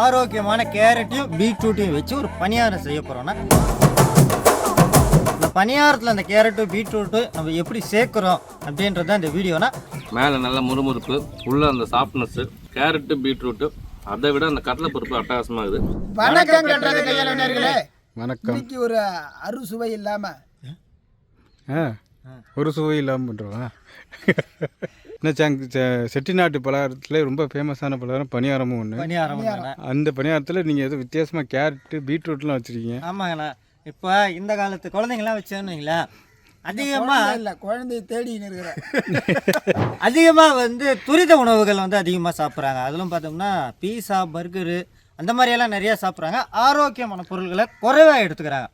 ஆரோக்கியமான கேரட்டையும் பீட்ரூட்டையும் வச்சு ஒரு பணியாரம் செய்ய போகிறோன்னா இந்த பணியாரத்தில் அந்த கேரட்டு பீட்ரூட்டு நம்ம எப்படி சேர்க்குறோம் அப்படின்றது தான் இந்த வீடியோனா. மேலே நல்ல முறுமுறுப்பு உள்ள அந்த சாஃப்ட்னஸ்ஸு கேரட்டு பீட்ரூட்டு அதை விட அந்த கடலைப்பருப்பு அட்டகாசமாக இருக்குது வணக்கம். கட்டுறது கையாளர்களே வணக்கம். இன்னைக்கு ஒரு அறுசுவை இல்லாம. ஆ ஒரு சுவை இல்லாமல் பண்ணுறோம் என்ன சாங் செ- செட்டிநாட்டு பலகாரத்தில் ரொம்ப ஃபேமஸான பலகாரம் பணியாரமும் ஒன்று பணியாரம். அந்த பணியாரத்தில் நீங்கள் எதுவும் வித்தியாசமாக கேரட்டு பீட்ரூட்லாம் வச்சுருக்கீங்க? ஆமாங்கண்ணா. இப்போ இந்த காலத்து குழந்தைங்களாம் வச்சோன்னீங்களா அதிகமாக இல்ல குழந்தைய தேடின்னு இருக்கிற அதிகமாக வந்து துரித உணவுகள் வந்து அதிகமாக சாப்பிட்றாங்க. அதிலும் பார்த்தோம்னா பீஸா பர்கரு அந்த மாதிரியெல்லாம் நிறையா சாப்பிட்றாங்க. ஆரோக்கியமான பொருள்களை குறைவாக எடுத்துக்கிறாங்க.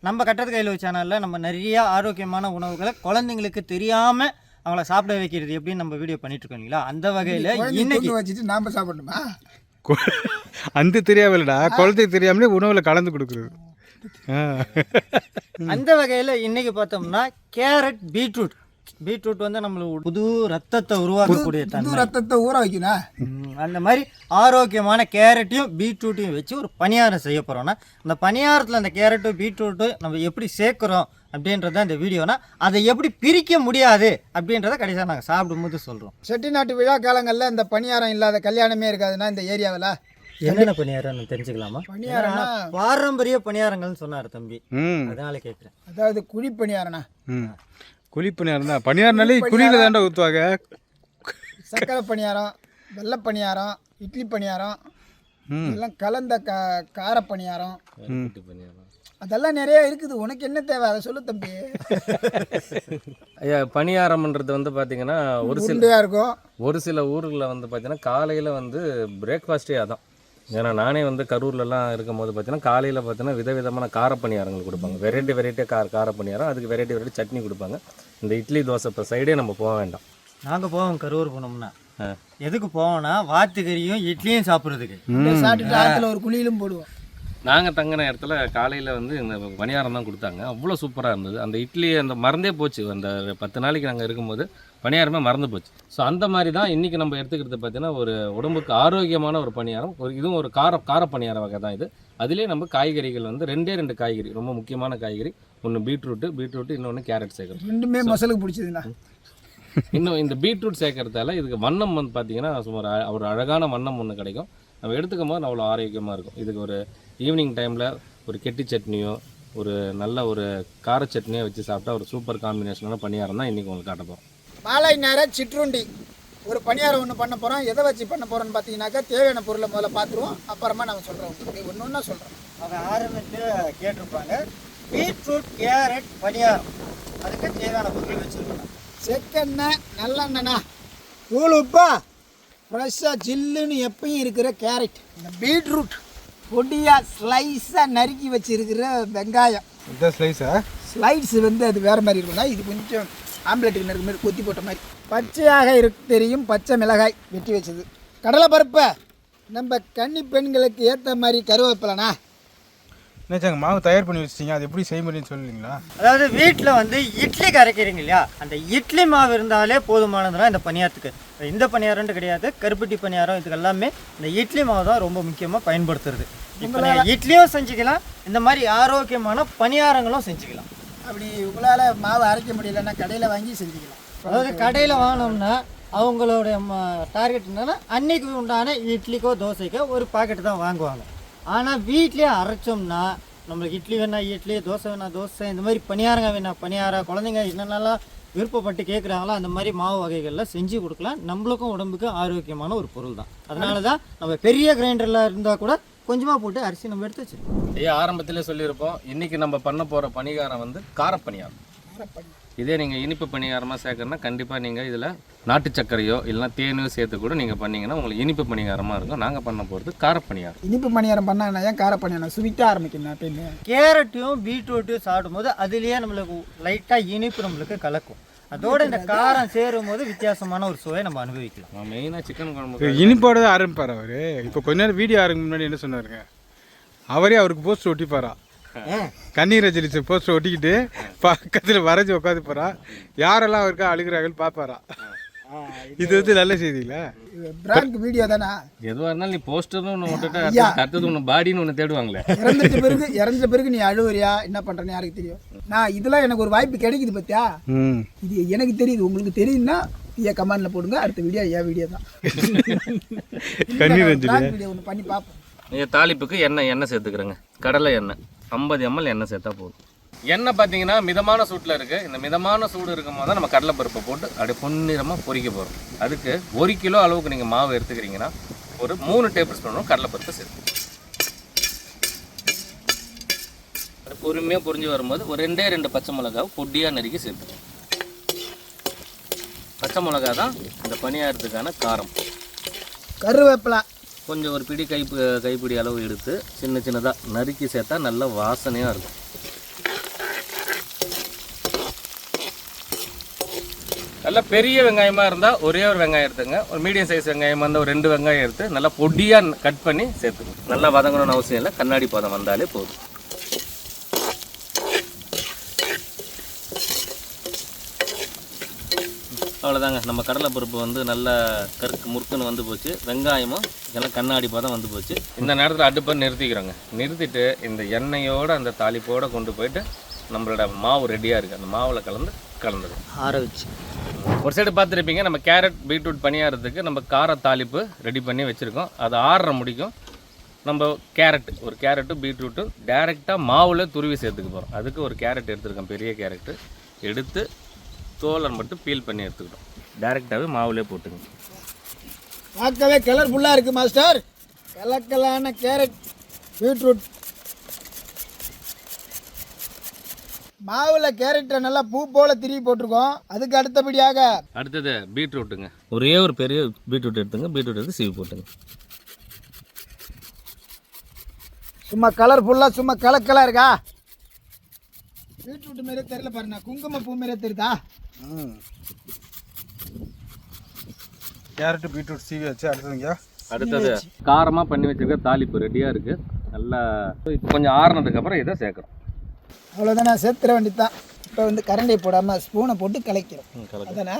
நம்ம கட்டது கையில் சேனலில் நம்ம நிறைய ஆரோக்கியமான உணவுகளை குழந்தைங்களுக்கு தெரியாமல் அவங்கள சாப்பிட வைக்கிறது எப்படின்னு நம்ம வீடியோ பண்ணிட்டு இருக்கோம் இல்லைங்களா? அந்த வகையில் இன்னைக்கு வச்சுட்டு நாம சாப்பிடணுமா? கொ- அந்த தெரியாமலடா குழந்தைக்கு தெரியாமலே உணவில் கலந்து கொடுக்குறது. அந்த வகையில் இன்னைக்கு பார்த்தோம்னா கேரட் பீட்ரூட். பீட்ரூட் வந்து நம்மளுக்கு புது ரத்தத்தை உருவாக்கக்கூடிய தன்மை. ரத்தத்தை ஊற வைக்கணும் அந்த மாதிரி ஆரோக்கியமான கேரட்டையும் பீட்ரூட்டையும் வச்சு ஒரு பணியாரம் செய்ய போகிறோன்னா அந்த பணியாரத்தில் அந்த கேரட்டு பீட்ரூட்டு நம்ம எப்படி சேர்க்குறோம் அப்படின்றது தான் இந்த வீடியோனா அதை எப்படி பிரிக்க முடியாது அப்படின்றத கடைசியாக நாங்கள் சாப்பிடும்போது சொல்கிறோம் செட்டிநாட்டு விழா காலங்கள்ல இந்த பணியாரம் இல்லாத கல்யாணமே இருக்காதுன்னா இந்த ஏரியாவில்? என்னென்ன பணியாரம்னு தெரிஞ்சுக்கலாமா? பணியாரம்னா பாரம்பரிய பணியாரங்கள்னு சொன்னார் தம்பி. ம். அதனால கேட்குறேன் அதாவது குழி பணியாரம்னா? ம். குழி பணியாரம் தான். பணியாரனாலே குழியில் தாண்டா ஊற்றுவாங்க சக்கரை பணியாரம் வெள்ளை பணியாரம் இட்லி பணியாரம் இதெல்லாம் கலந்த க கார பணியாரம். அதெல்லாம் நிறைய இருக்குது. உனக்கு என்ன தேவை? அதை சொல்லு தம்பி. ஐயா பணியாரம்ன்றது வந்து பார்த்தீங்கன்னா ஒரு சில இருக்கும். ஒரு சில ஊர்களில் வந்து பார்த்தீங்கன்னா காலையில் வந்து பிரேக்ஃபாஸ்ட்டே அதான். ஏன்னா நானே வந்து கரூர்லலாம் இருக்கும்போது பார்த்தீங்கன்னா காலையில் பார்த்தீங்கன்னா விதவிதமான கார பணியாரங்கள் கொடுப்பாங்க. வெரைட்டி வெரைட்டி கார கார பணியாரம் அதுக்கு வெரைட்டி வெரைட்டி சட்னி கொடுப்பாங்க. இந்த இட்லி தோசை இப்போ சைடே நம்ம போக வேண்டாம். நாங்கள் போவோம் கரூர் போனோம்னா. எதுக்கு போவோம்னா வாத்துக்கறியும் இட்லியும் சாப்பிட்றதுக்கு. ஒரு குழியிலும் போடுவோம். நாங்கள் தங்கின இடத்துல காலையில் வந்து இந்த பணியாரம் தான் கொடுத்தாங்க. அவ்வளோ சூப்பராக இருந்தது. அந்த இட்லி அந்த மறந்தே போச்சு. அந்த பத்து நாளைக்கு நாங்கள் இருக்கும்போது பணியாரமே மறந்து போச்சு. ஸோ அந்த மாதிரி தான் இன்றைக்கி நம்ம எடுத்துக்கிறது பார்த்தீங்கன்னா ஒரு உடம்புக்கு ஆரோக்கியமான ஒரு பணியாரம். ஒரு இதுவும் ஒரு கார கார பணியார வகை தான் இது. அதுலேயே நம்ம காய்கறிகள் வந்து ரெண்டே ரெண்டு காய்கறி ரொம்ப முக்கியமான காய்கறி. ஒன்று பீட்ரூட்டு பீட்ரூட்டு இன்னொன்று கேரட் சேர்க்குறோம் ரெண்டுமே மசலுக்கு பிடிச்சதுண்ணா. இன்னும் இந்த பீட்ரூட் சேர்க்கறதால இதுக்கு வண்ணம் வந்து பார்த்தீங்கன்னா சுமார் ஒரு அழகான வண்ணம் ஒன்று கிடைக்கும். நம்ம எடுத்துக்கும் போது அவ்வளோ ஆரோக்கியமாக இருக்கும். இதுக்கு ஒரு ஈவினிங் டைமில் ஒரு கெட்டி சட்னியோ ஒரு நல்ல ஒரு கார சட்னியோ வச்சு சாப்பிட்டா ஒரு சூப்பர் காம்பினேஷனான பணியாரம் தான் இன்றைக்கி உங்களுக்கு காட்ட போகிறோம் மாலை நேர சிற்றுண்டி. ஒரு பணியாரம் ஒன்று பண்ண போகிறோம் எதை வச்சு பண்ண போகிறோம்னு பார்த்தீங்கன்னாக்கா தேவையான பொருளை முதல்ல பார்த்துருவோம். அப்புறமா நம்ம சொல்கிறோம் ஒன்று ஒன்றா சொல்கிறோம் அவங்க ஆரம்பித்து கேட்டிருப்பாங்க. பீட்ரூட் கேரட் பணியாரம். அதுக்கு தேவையான பொருள் வச்சுருக்கோம். செக்கெண்ணெய் நல்லெண்ணெண்ணா தூள் உப்பா? ஃப்ரெஷ்ஷாக ஜில்லுன்னு எப்பயும் இருக்கிற கேரட். இந்த பீட்ரூட். பொடியாக ஸ்லைஸாக நறுக்கி வச்சிருக்கிற வெங்காயம். இந்த ஸ்லைஸா ஸ்லைட்ஸ் வந்து அது வேறு மாதிரி இருக்கும்னா இது கொஞ்சம் ஆம்லெட்டுக்கு நறுக்கு மாதிரி கொத்தி போட்ட மாதிரி. பச்சையாக இருக்கு தெரியும் பச்சை மிளகாய் வெட்டி வச்சது. கடலை பருப்பை நம்ம கன்னி பெண்களுக்கு ஏற்ற மாதிரி கருவேப்பிலண்ணா என்ன சாங்க மாவு தயார் பண்ணி வச்சிட்டீங்க அது எப்படி செய்முறைன்னு சொல்லுவீங்களா அதாவது வீட்டில் வந்து இட்லி கரைக்கிறீங்க இல்லையா? அந்த இட்லி மாவு இருந்தாலே போதுமானதுதான் இந்த பணியாரத்துக்கு இந்த பணியாரம்னு கிடையாது கருப்பட்டி பணியாரம் இதுக்கு எல்லாமே இந்த இட்லி மாவு தான் ரொம்ப முக்கியமாக பயன்படுத்துறது. இப்போ இட்லியும் செஞ்சுக்கலாம் இந்த மாதிரி ஆரோக்கியமான பணியாரங்களும் செஞ்சுக்கலாம். அப்படி உங்களால் மாவு அரைக்க முடியலன்னா கடையில் வாங்கி செஞ்சுக்கலாம். அதாவது கடையில் வாங்கினோம்னா அவங்களுடைய டார்கெட் என்னன்னா அன்னைக்கு உண்டான இட்லிக்கோ தோசைக்கோ ஒரு பாக்கெட் தான் வாங்குவாங்க. ஆனால் வீட்லேயே அரைச்சோம்னா நம்மளுக்கு இட்லி வேணா இட்லி தோசை வேணா தோசை இந்த மாதிரி பணியாரங்க வேணா பணியாரம் குழந்தைங்க என்னென்னலாம் விருப்பப்பட்டு கேட்குறாங்களோ அந்த மாதிரி மாவு வகைகளில் செஞ்சு கொடுக்கலாம். நம்மளுக்கும் உடம்புக்கு ஆரோக்கியமான ஒரு பொருள் தான். அதனால தான் நம்ம பெரிய கிரைண்டரில் இருந்தால் கூட கொஞ்சமாக போட்டு அரிசி நம்ம எடுத்து வச்சிருக்கோம். ஐயா ஆரம்பத்திலே சொல்லியிருப்போம் இன்றைக்கி நம்ம பண்ண போகிற பணிகாரம் வந்து காரப்பணியாரம் இதே நீங்கள் இனிப்பு பணிகாரமாக சேர்க்கறனா கண்டிப்பாக நீங்கள் இதில் நாட்டு சர்க்கரையோ இல்லைனா தேனையோ சேர்த்து கூட நீங்கள் பண்ணீங்கன்னா உங்களுக்கு இனிப்பு பணிகாரமாக இருக்கும். நாங்கள் பண்ண போகிறது கார பணியாரம் இனிப்பு பணியாரம் பண்ணா ஏன் கார பணியாரம் ஸ்வீட்டாக ஆரம்பிக்கணும் எப்பயுமே. கேரட்டையும் பீட்ரூட்டையும் சாப்பிடும்போது அதுலேயே நம்மளுக்கு லைட்டாக இனிப்பு நம்மளுக்கு கலக்கும். அதோட இந்த காரம் சேரும் போது வித்தியாசமான ஒரு சுவையை நம்ம அனுபவிக்கலாம். நான் மெயினாக சிக்கன் குழம்பு இனிப்போட தான் ஆரம்பிப்பார் அவர். இப்போ கொஞ்ச நேரம் வீடியோ ஆரம்பிக்கு முன்னாடி என்ன சொன்னாருங்க? அவரே அவருக்கு போஸ்டர் ஒட்டிப்பாரா? கண்ணீர் ரஜினிச்சு போஸ்டர் ஒட்டிக்கிட்டு பக்கத்தில் வரைஞ்சி உட்காந்து போறா. யாரெல்லாம் அவருக்கா அழுகிறாங்கன்னு பார்ப்பாரா இது வந்து நல்ல செய்திங்களா பிராங்க் வீடியோ தானா? எதுவாக இருந்தாலும் நீ போஸ்டர்னு ஒன்று விட்டுட்டு அடுத்தது ஒன்று பாடின்னு ஒன்று தேடுவாங்களே. இறந்துட்ட பிறகு இறந்துட்ட பிறகு நீ அழுவுறியா? என்ன பண்றேன்னு யாருக்கு தெரியும்? நான் இதெல்லாம் எனக்கு ஒரு வாய்ப்பு கிடைக்குது பத்தியா? ம். இது எனக்கு தெரியுது. உங்களுக்கு தெரியுதுன்னா ஏன் கமெண்ட்ல போடுங்க. அடுத்த வீடியோ என் வீடியோ தான். கண்ணீர் வீடியோ ஒன்று பண்ணி பார்ப்போம் தாளிப்புக்கு எண்ணெய் எண்ணெய் சேர்த்துக்கிறேங்க. கடலை எண்ணெய். ஐம்பது எம்எல் எண்ணெய் சேர்த்தா போதும். எண்ணெய் பார்த்தீங்கன்னா மிதமான சூட்டில் இருக்குது இந்த மிதமான சூடு இருக்கும் போது தான் நம்ம கடலைப்பருப்பை போட்டு அப்படியே பொன்னிறமாக பொரிக்க போகிறோம் அதுக்கு ஒரு கிலோ அளவுக்கு நீங்கள் மாவு எடுத்துக்கிறீங்கன்னா ஒரு மூணு டேபிள் ஸ்பூனும் கடலைப்பருப்பு சேர்த்து. அது பொறுமையாக பொரிஞ்சு வரும்போது ஒரு ரெண்டே ரெண்டு பச்சை மிளகாவை பொடியாக நறுக்கி சேர்த்துக்கணும் பச்சை மிளகா தான் இந்த பணியாரத்துக்கான காரம். கருவேப்பிலை. கொஞ்சம் ஒரு பிடி கை கைப்பிடி அளவு எடுத்து சின்ன சின்னதாக நறுக்கி சேர்த்தா நல்ல வாசனையாக இருக்கும். நல்லா பெரிய வெங்காயமாக இருந்தால் ஒரே ஒரு வெங்காயம் எடுத்துங்க. ஒரு மீடியம் சைஸ் வெங்காயமாக இருந்தால் ஒரு ரெண்டு வெங்காயம் எடுத்து நல்லா பொடியாக கட் பண்ணி சேர்த்துக்கணும். நல்லா வதங்கணும்னு அவசியம் இல்லை. கண்ணாடி பதம் வந்தாலே போதும். அவ்வளோதாங்க நம்ம கடலைப்பருப்பு வந்து நல்லா கருக்கு முறுக்குன்னு வந்து போச்சு. வெங்காயமும் இதெல்லாம் கண்ணாடி பதம் வந்து போச்சு. இந்த நேரத்தில் அடுப்பை நிறுத்திக்கிறோங்க. நிறுத்திட்டு இந்த எண்ணெயோட அந்த தாளிப்போட கொண்டு போயிட்டு நம்மளோட மாவு ரெடியாக இருக்குது அந்த மாவில் கலந்து கலந்துடும் ஆற வச்சு. ஒரு சைடு பார்த்துருப்பீங்க நம்ம கேரட் பீட்ரூட் பணியாரத்துக்கு நம்ம கார தாளிப்பு ரெடி பண்ணி வச்சுருக்கோம். அது ஆறுற முடிக்கும். நம்ம கேரட் ஒரு கேரட்டும் பீட்ரூட்டும் டேரெக்டாக மாவில் துருவி சேர்த்துக்க போகிறோம் அதுக்கு ஒரு கேரட் எடுத்துருக்கோம் பெரிய கேரட்டு எடுத்து தோலை மட்டும் பீல் பண்ணி எடுத்துக்கிட்டோம். டேரெக்டாகவே மாவுலே போட்டுங்க. பார்க்கவே கலர்ஃபுல்லாக இருக்குது மாஸ்டர் கலக்கலான கேரட் பீட்ரூட் மாவில் கேரட்டை நல்லா பூ போல திருவி போட்டிருக்கோம். அதுக்கு அடுத்தபடியாக அடுத்தது பீட்ரூட்டுங்க ஒரே ஒரு பெரிய பீட்ரூட் எடுத்துங்க. பீட்ரூட் எடுத்து சீவி போட்டுங்க. சும்மா கலர்ஃபுல்லாக சும்மா கலக்கலாக இருக்கா? பீட்ரூட் மாரியே தெரியல பாருண்ணா. குங்கும பூ மாரியே தெரியுதா? ம். கேரட்டு பீட்ரூட் சீவி வச்சு அடுத்ததுங்க அடுத்தது காரமாக பண்ணி வச்சிருக்க தாளிப்பு ரெடியாக இருக்குது நல்லா இப்போ கொஞ்சம் ஆறுனதுக்கப்புறம் இதை சேர்க்குறோம் அவ்வளோதான் நான் சேர்த்துற வேண்டியதுதான். இப்போ வந்து கரண்டியை போடாமல் ஸ்பூனை போட்டு கலைக்கிறோம். அதானே?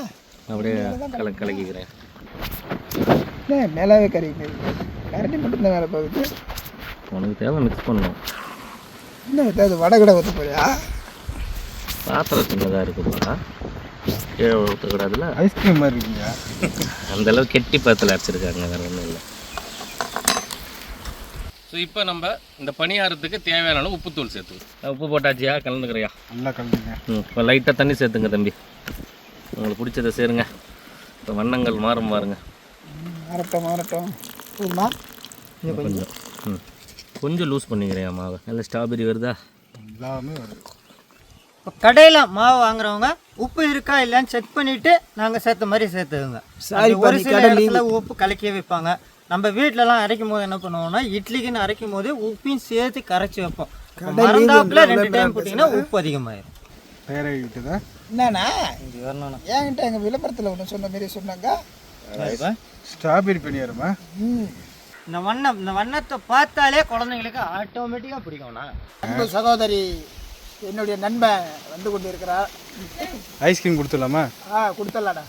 அப்படியே கல கலக்கிக்கிறேன். மேலாவே கறிக்குது கரண்டி மட்டும்தான் வேலை பார்க்குது உனக்கு தேவை மிக்ஸ் பண்ணணும். இன்னும் ஏதாவது வடகடை ஊற்ற போறியா? பாத்திரம் சின்னதாக இருக்குதுப்பா கீழே ஊற்றக்கூடாதுல்ல ஐஸ்கிரீம் மாதிரி இருக்குங்க. அந்த அளவு கெட்டி பாத்தில் அடிச்சிருக்காங்க வேறு ஒன்றும் இல்லை. ஸோ இப்போ நம்ம இந்த பணியாரத்துக்கு தேவையான அளவு உப்புத்தூள் சேர்த்துக்கணும். உப்பு போட்டாச்சியா? கலந்துக்கிறியா? நல்லா கலந்துங்க. ம் இப்போ லைட்டாக தண்ணி சேர்த்துங்க தம்பி. உங்களுக்கு பிடிச்சதை சேருங்க. இப்போ வண்ணங்கள் மாறும் பாருங்க. மாறட்டும் மாறட்டும். கொஞ்சம். ம். கொஞ்சம் லூஸ் பண்ணிக்கிறேன் மாவை? நல்ல ஸ்ட்ராபெரி வருதா? எல்லாமே வருது. இப்போ கடையில் மாவு வாங்குறவங்க உப்பு இருக்கா இல்லைன்னு செக் பண்ணிட்டு நாங்கள் சேர்த்த மாதிரி சேர்த்துக்குங்க. சாரி ஒரு சில இடத்துல உப்பு கலக்கி வைப்பாங்க. நம்ம வீட்டிலலாம் அரைக்கும் போது என்ன பண்ணுவோம்னா இட்லிக்குன்னு அரைக்கும் போது உப்பையும் சேர்த்து கரைச்சி வைப்போம். மறந்தாப்புல ரெண்டு டைம் போட்டிங்கன்னா உப்பு விட்டுதா என்னண்ணா? இது வரணும் என்கிட்ட எங்கள் விளம்பரத்தில் ஒன்று சொன்ன மாரி சொன்னாங்க? ஸ்ட்ராபெரி பணியாரமா? ம். இந்த வண்ணம் இந்த வண்ணத்தை பார்த்தாலே குழந்தைங்களுக்கு ஆட்டோமேட்டிக்காக பிடிக்கும்ண்ணா. அன்பு சகோதரி என்னுடைய நண்பன் வந்து கொண்டு இருக்கிறார் ஐஸ்கிரீம் கொடுத்துடலாமா? ஆ கொடுத்துடலாடா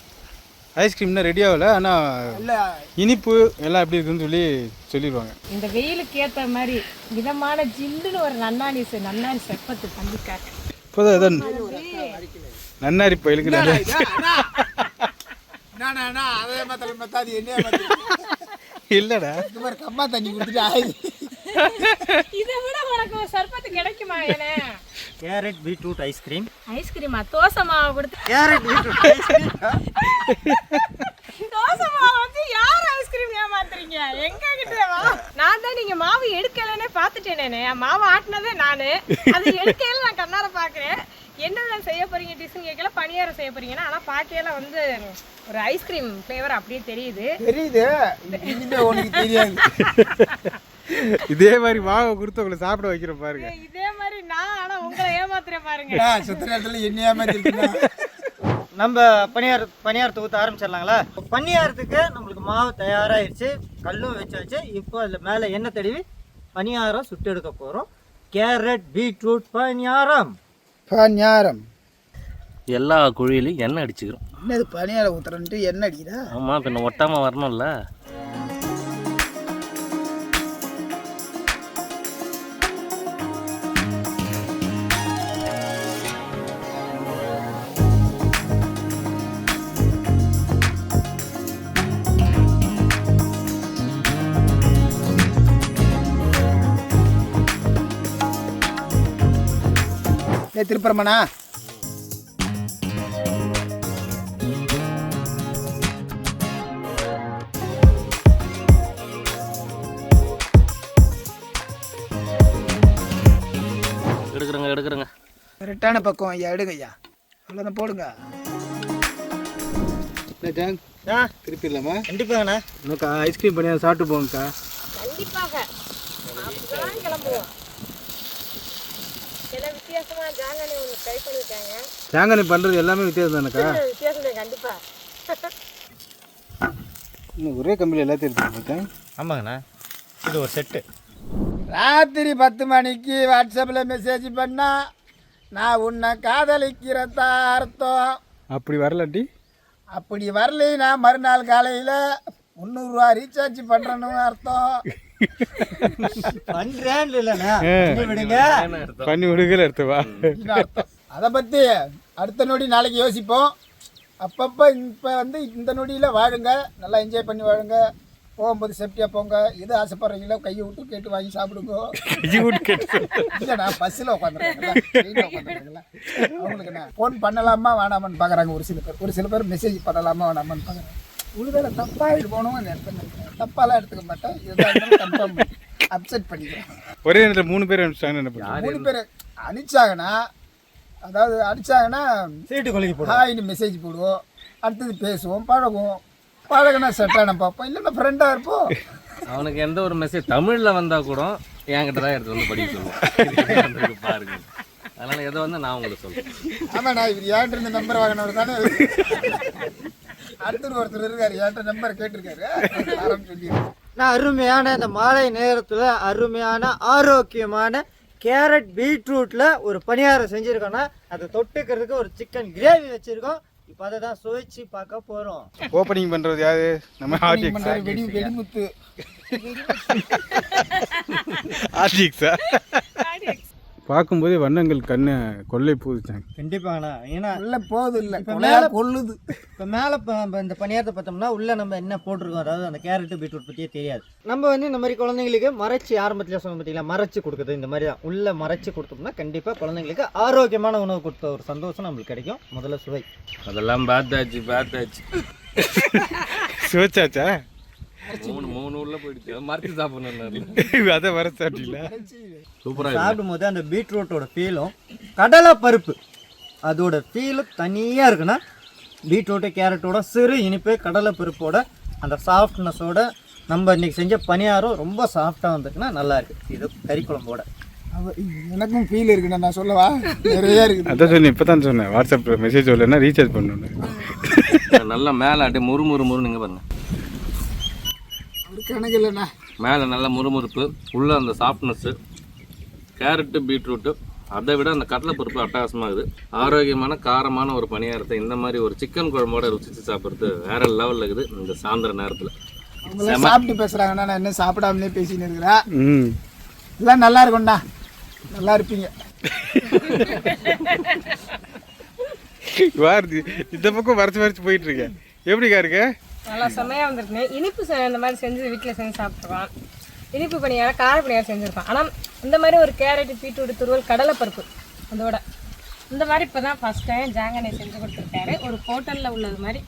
ஐஸ்கிரீம்னா ரெடி ஆகல ஆனால் இல்லை. இனிப்பு எல்லாம் எப்படி இருக்குன்னு சொல்லி சொல்லிடுவாங்க. இந்த வெயிலுக்கு ஏத்த மாதிரி மிதமான ஜில்லுன்னு ஒரு நன்னாரி செ- நன்னாரி செப்பத்து தம்பிக்காக. இப்போதான் ஏதோ நன்னாரி பயிலுக்கு நல்ல அதே மாதிரி மத்தாது என்ன இல்லைடா. இது மாதிரி கம்மா தண்ணி கொடுத்துட்டு ஆயுது இதை விட உனக்கு ஒரு சர்பத்து கிடைக்குமா என்ன கேரட் பீட்ரூட் ஐஸ்கிரீம் ஐஸ்கிரீமா? தோசை மாவு கொடுத்து. கேரட் பீட்ரூட் ஐஸ்கிரீம் தோசை மாவு வந்து யார் ஐஸ்கிரீம் ஏமாத்துறீங்க? எங்க கிட்டவா நான் தான் நீங்க மாவு எடுக்கலன்னே பார்த்துட்டேனே. மாவு ஆட்டினதே நானு. அது எடுக்கையில நான் கண்ணார பாக்குறேன் என்னென்ன செய்ய போறீங்க? டிஷ்னு கேட்கல பணியாரம் செய்ய போறீங்கன்னா ஆனா பாக்கையில வந்து ஒரு ஐஸ்கிரீம் ஃப்ளேவர் அப்படியே தெரியுது. தெரியுது. தெரியாது. இதே மாதிரி மாவை கொடுத்து உங்களை சாப்பிட வைக்கிற பாருங்க. இதே மாதிரி நான் ஆனா உங்களை ஏமாத்துறேன் பாருங்க. சுத்த நேரத்தில் என்ன ஏமாத்திருக்கீங்க நம்ம பணியார பணியாரத்தை ஊற்ற ஆரம்பிச்சிடலாங்களா? பணியாரத்துக்கு நம்மளுக்கு மாவு தயாராகிடுச்சு கல்லும் வச்சாச்சு. இப்போ அதில் மேலே எண்ணெய் தடவி? பணியாரம் சுட்டு எடுக்க போகிறோம் கேரட் பீட்ரூட் பணியாரம் பணியாரம் எல்லா குழியிலையும் எண்ணெய் அடிச்சுக்கிறோம். என்னது பனியார ஊத்துறன்ட்டு எண்ணெய் அடிக்குதா ஆமாம் பின்ன ஒட்டாமல் வரணும்ல. ஏ திருப்பரமண்ணா எடுக்கிறேங்க எடுக்கிறேங்க. கரெக்டான பக்கம் ஐயா எடுங்க ஐயா. அவ்வளோதான் போடுங்க. ஜாங் ஆ? திருப்பிடலாமா? கண்டிப்பாங்கண்ணா. இன்னும் ஐஸ்கிரீம் பண்ணி சாப்பிட்டு போங்கக்கா. கண்டிப்பாக. கிளம்புவோம். சில வித்தியாசமா ஜாங்கனி ஒன்று ட்ரை பண்ணியிருக்காங்க தேங்காய் பண்ணுறது எல்லாமே வித்தியாசம் தானேக்கா வித்தியாசம் தான் கண்டிப்பா. இன்னும் ஒரே கம்பியில் எல்லாத்தையும் எடுத்து பார்த்தேன் ஆமாங்கண்ணா. இது ஒரு செட்டு ராத்திரி பத்து மணிக்கு வாட்ஸ்அப்பில் மெசேஜ் பண்ணா நான் உன்னை காதலிக்கிறதா அர்த்தம். அப்படி வரலாட்டி அப்படி வரலைன்னா மறுநாள் காலையில் முந்நூறுரூவா ரீசார்ஜ் பண்ணுறேன்னு அர்த்தம். பண்றேன் இல்லைண்ணா. பண்ணி விடுங்க. பண்ணி விடுக்கல எடுத்து வா. இதுதான் அர்த்தம்? அதை பற்றி அடுத்த நொடி நாளைக்கு யோசிப்போம். அப்பப்போ இப்போ வந்து இந்த நொடியில் வாழுங்க. நல்லா என்ஜாய் பண்ணி வாழுங்க. போகும்போது சேஃப்டியாக போங்க. எது ஆசைப்படுறீங்களோ கையை விட்டு கேட்டு வாங்கி சாப்பிடுங்க. இல்லை நான் பஸ்ஸில் உட்காந்துருக்கேன்ல அவங்களுக்கு என்ன ஃபோன் பண்ணலாமா வேணாமான்னு பார்க்குறாங்க ஒரு சில பேர். ஒரு சில பேர் மெசேஜ் பண்ணலாமா வேணாமான்னு பார்க்குறாங்க ஒருவேளை தப்பாக எடுக்கணும் அந்த இடத்துல. தப்பாலாம் எடுத்துக்க மாட்டேன் இருந்தாலும் கன்ஃபார்ம் அப்செட் பண்ணிக்கிறேன் ஒரே நேரத்தில் மூணு பேர் பண்ணுறது? மூணு பேர் அடிச்சாங்கன்னா அதாவது அடிச்சாங்கன்னா சீட்டு கொலைக்கு போடும் ஹாய்னு மெசேஜ் போடுவோம். அடுத்தது பேசுவோம் பழகுவோம். பழகுனா செட்டான பார்ப்போம். இல்லைன்னா ஃப்ரெண்டாக இருப்போம். அவனுக்கு எந்த ஒரு மெசேஜ் தமிழில் வந்தால் கூட என்கிட்ட தான் எடுத்து வந்து படிக்க சொல்லுவோம். பாருங்க. அதனால் எதை வந்து நான் உங்களுக்கு சொல்கிறேன் ஆமாண்ணா இவர் ஏன்ட்டு இருந்த நம்பர் வாங்கினவர் தானே? அடுத்தது ஒருத்தர் இருக்காரு ஏன்ட்ட நம்பர் கேட்டிருக்காரு. நான் அருமையான இந்த மாலை நேரத்தில் அருமையான ஆரோக்கியமான கேரட் பீட்ரூட்டில் ஒரு பணியாரம் செஞ்சுருக்கோன்னா அதை தொட்டுக்கிறதுக்கு ஒரு சிக்கன் கிரேவி வச்சுருக்கோம். இப்போ அதை தான் சுவைச்சு பார்க்க போகிறோம் ஓப்பனிங் பண்ணுறது யாரு? நம்ம பண்றாரு வெடி வெடிமுத்து. ஆர்டிஎக்ஸா. பார்க்கும்போதே வண்ணங்கள் கண்ணை கொள்ளை பூதிச்சாங்க. கண்டிப்பாங்கண்ணா. ஏன்னா உள்ள போகுது இல்லை இப்ப மேல- கொல்லுது இப்போ மேலே இந்த பணியாரத்தை பார்த்தோம்னா உள்ளே நம்ம என்ன போட்டிருக்கோம்? அதாவது அந்த கேரட்டு பீட்ரூட் பற்றியே தெரியாது. நம்ம வந்து இந்த மாதிரி குழந்தைங்களுக்கு மறைச்சி ஆரம்பத்தில் சொன்ன பார்த்தீங்களா? மறைச்சி கொடுக்குறது இந்த மாதிரி தான். உள்ளே மறைச்சி கொடுத்தோம்னா கண்டிப்பாக குழந்தைங்களுக்கு ஆரோக்கியமான உணவு கொடுத்த ஒரு சந்தோஷம் நம்மளுக்கு கிடைக்கும். முதல்ல சுவை. அதெல்லாம் பார்த்தாச்சு பார்த்தாச்சு. சிவச்சாச்சா? மூணு மூணு உள்ள போயிடுச்சு. மறைச்சு சாப்பிடணும் அதை வர சூப்பராக சாப்பிடும்போது அந்த பீட்ரூட்டோட ஃபீலும் கடலை பருப்பு அதோட ஃபீலும் தனியாக இருக்குன்னா பீட்ரூட்டு கேரட்டோட சிறு இனிப்பு கடலை பருப்போட அந்த சாஃப்ட்னஸோட நம்ம இன்னைக்கு செஞ்ச பணியாரம் ரொம்ப சாஃப்டாக வந்திருக்குன்னா நல்லா இருக்கு. இது கறி குழம்போட. எனக்கும் ஃபீல் இருக்குண்ணா நான் சொல்லவா? நிறைய இருக்குது. அதான் சொன்னேன் இப்போ தான் சொன்னேன் வாட்ஸ்அப்பில் மெசேஜ் வரலன்னா ரீசார்ஜ் பண்ணணும் நல்லா மேலே அப்படியே முறு முறு முறு நீங்கள் பாருங்க. ஒரு கணக்கு இல்லைண்ணா. மேலே நல்ல முறுமுறுப்பு உள்ள அந்த சாஃப்ட்னஸ்ஸு கேரட்டு பீட்ரூட்டு அதை விட அந்த கடலைப்பருப்பு அட்டகாசமாக இருக்குது ஆரோக்கியமான காரமான ஒரு பணியாரத்தை இந்த மாதிரி ஒரு சிக்கன் குழம்போட ருசிச்சு சாப்பிட்றது வேற லெவலில் இருக்குது இந்த சாயந்தர நேரத்தில். சாப்பிட்டு பேசுகிறாங்கண்ணா நான் என்ன சாப்பிடாமலே பேசின்னு இருக்கிறேன். ம். எல்லாம் நல்லா இருக்கும்ண்ணா நல்லா இருப்பீங்க. வாருது இந்த பக்கம் வரைச்சி வரைச்சி போயிட்டு இருக்கேன். எப்படிக்கா இருக்கு? நல்லா செம்மையாக வந்திருக்குங்க இனிப்பு இந்த மாதிரி செஞ்சு வீட்டில் செஞ்சு சாப்பிட்ருக்கோம் இனிப்பு பணியாரம் கார பணியாரம் செஞ்சுருக்கோம் ஆனால் இந்த மாதிரி ஒரு கேரட் பீட்ரூட் துருவல் கடலைப்பருப்பு அதோட. இந்த மாதிரி இப்போ தான் ஃபஸ்ட் டைம் ஜாங்கனை செஞ்சு கொடுத்துருக்காரு. ஒரு ஹோட்டலில் உள்ளது மாதிரி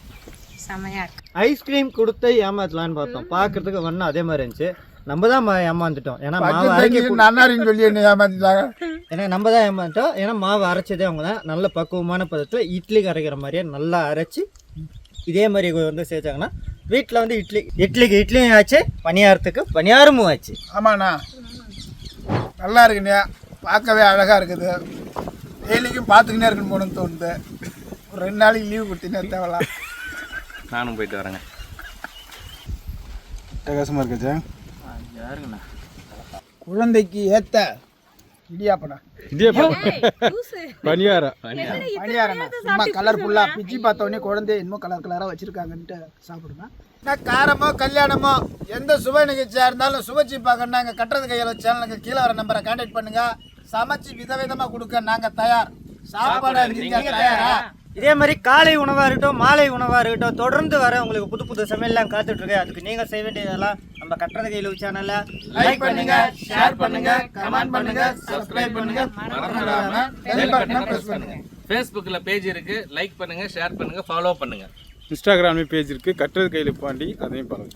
செம்மையாக இருக்கு. ஐஸ்கிரீம் கொடுத்து ஏமாத்தலான்னு பார்த்தோம். பார்க்கறதுக்கு வண்ணம் அதே மாதிரி இருந்துச்சு. நம்ம தான் மா- ஏமாந்துட்டோம். ஏன்னா மாவு அரைக்க நன்னாரின்னு சொல்லி என்ன ஏமாத்திட்டாங்க. ஏன்னா நம்ம தான் ஏமாந்துட்டோம். ஏன்னா மாவு அரைச்சதே அவங்க தான். நல்ல பக்குவமான பதத்தில் இட்லிக்கு அரைக்கிற மாதிரியே நல்லா அரைச்சி இதே மாதிரி வந்து சேர்த்தாங்கன்னா வீட்டில் வந்து இட்லி இட்லிக்கு இட்லியும் ஆச்சு பணியாரத்துக்கு பணியாரமும் ஆச்சு. ஆமாண்ணா. நல்லா இருக்குண்ணே. பார்க்கவே அழகாக இருக்குது. டெய்லிக்கும் பார்த்துக்கினே இருக்கணும் போகணும்னு தோணுது. ஒரு ரெண்டு நாளைக்கு லீவு கொடுத்தீங்கன்னா தேவலாம். நானும் போயிட்டு வரேங்க. அட்டகாசமாக இருக்கா குழந்தைக்கு ஏற்ற இடியாப்படா இடியாப்பம். பனியாரம். நேரத்தை சும்மா கலர்ஃபுல்லாக பிச்சு பார்த்த உடனே குழந்தை என்னமோ கலர் கலராக வச்சுருக்காங்கன்ட்டு சாப்பிடுவேன். காரமோ கல்யாணமோ எந்த சுப நிகழ்ச்சியாக இருந்தாலும் சுபச்சி பார்க்கணும் நாங்கள் கட்டுறது கையில் சேனலுக்கு கீழே வர நம்பரை கான்டாக்ட் பண்ணுங்க. சமைச்சு விதவிதமாக கொடுக்க நாங்கள் தயார். சாப்பாடு நீங்கள் தயாரா? இதே மாதிரி காலை உணவாக இருக்கட்டும் மாலை உணவாக இருக்கட்டும் தொடர்ந்து வர உங்களுக்கு புது புது சமையல்லாம் காத்துட்டு இருக்கு. அதுக்கு நீங்கள் செய்ய வேண்டியதெல்லாம் நம்ம கட்டுறது கையில் சேனலில் லைக் பண்ணுங்க ஷேர் பண்ணுங்க கமெண்ட் பண்ணுங்க சப்ஸ்கிரைப் பண்ணுங்க. மறந்துடாம பெல் பட்டனை பிரஸ் பண்ணுங்க. ஃபேஸ்புக்கில் பேஜ் இருக்குது லைக் பண்ணுங்கள் ஷேர் பண்ணுங்கள் ஃபாலோ பண்ணுங்கள் இன்ஸ்டாகிராம்லேயும் பேஜ் இருக்குது கட்டுறது கையில் பாண்டி அதையும் பாருங்கள்